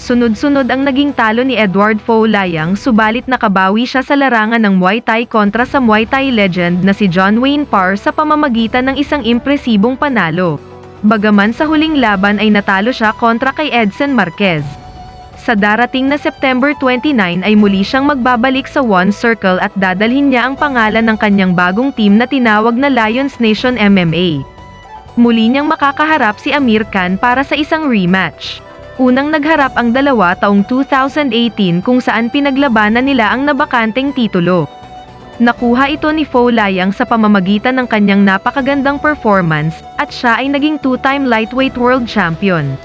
Sunod-sunod ang naging talo ni Edward Fo Layang subalit nakabawi siya sa larangan ng Muay Thai kontra sa Muay Thai legend na si John Wayne Parr sa pamamagitan ng isang impresibong panalo. Bagaman sa huling laban ay natalo siya kontra kay Edson Marquez. Sa darating na September 29 ay muli siyang magbabalik sa One Circle at dadalhin niya ang pangalan ng kanyang bagong team na tinawag na Lions Nation MMA. Muli niyang makakaharap si Amir Khan para sa isang rematch. Unang nagharap ang dalawa taong 2018 kung saan pinaglabanan nila ang nabakanteng titulo. Nakuha ito ni Fo Layang sa pamamagitan ng kanyang napakagandang performance at siya ay naging two-time lightweight world champion.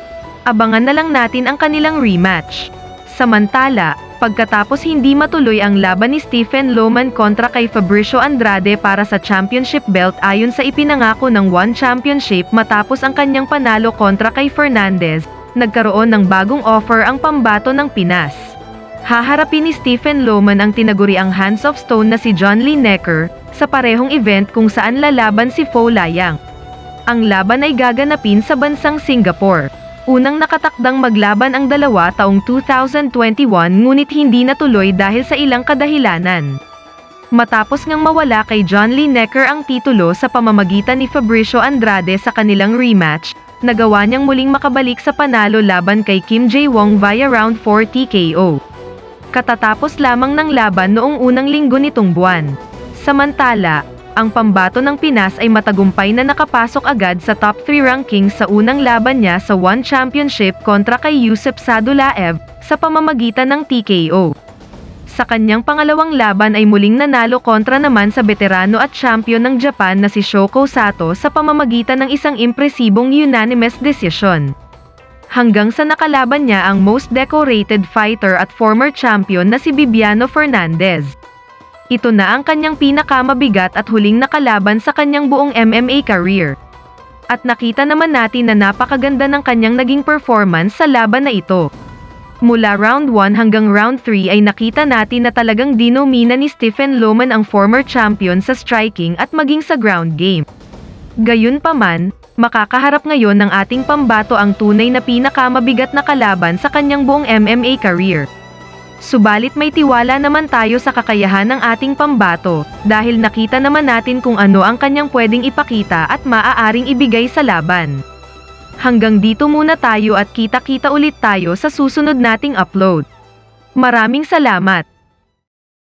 Abangan na lang natin ang kanilang rematch. Samantala, pagkatapos hindi matuloy ang laban ni Stephen Loman kontra kay Fabricio Andrade para sa championship belt ayon sa ipinangako ng One Championship matapos ang kanyang panalo kontra kay Fernandez, nagkaroon ng bagong offer ang pambato ng Pinas. Haharapin ni Stephen Loman ang tinaguriang Hands of Stone na si John Lee Necker sa parehong event kung saan lalaban si Fo Layang. Ang laban ay gaganapin sa bansang Singapore. Unang nakatakdang maglaban ang dalawa taong 2021 ngunit hindi natuloy dahil sa ilang kadahilanan. Matapos ngang mawala kay John Lee Necker ang titulo sa pamamagitan ni Fabricio Andrade sa kanilang rematch, nagawa niyang muling makabalik sa panalo laban kay Kim Jae-wong via round 4 TKO. Katatapos lamang ng laban noong unang linggo nitong buwan. Samantala, ang pambato ng Pinas ay matagumpay na nakapasok agad sa top 3 rankings sa unang laban niya sa One Championship kontra kay Yusuf Sadulaev sa pamamagitan ng TKO. Sa kanyang pangalawang laban ay muling nanalo kontra naman sa veterano at champion ng Japan na si Shoko Sato sa pamamagitan ng isang impresibong unanimous decision. Hanggang sa nakalaban niya ang most decorated fighter at former champion na si Bibiano Fernandez. Ito na ang kanyang pinakamabigat at huling nakalaban sa kanyang buong MMA career. At nakita naman natin na napakaganda ng kanyang naging performance sa laban na ito. Mula round 1 hanggang round 3 ay nakita natin na talagang dinomina ni Stephen Loman ang former champion sa striking at maging sa ground game. Gayunpaman, makakaharap ngayon ng ating pambato ang tunay na pinakamabigat na kalaban sa kanyang buong MMA career. Subalit may tiwala naman tayo sa kakayahan ng ating pambato, dahil nakita naman natin kung ano ang kanyang pwedeng ipakita at maaaring ibigay sa laban. Hanggang dito muna tayo at kita-kita ulit tayo sa susunod nating upload. Maraming salamat!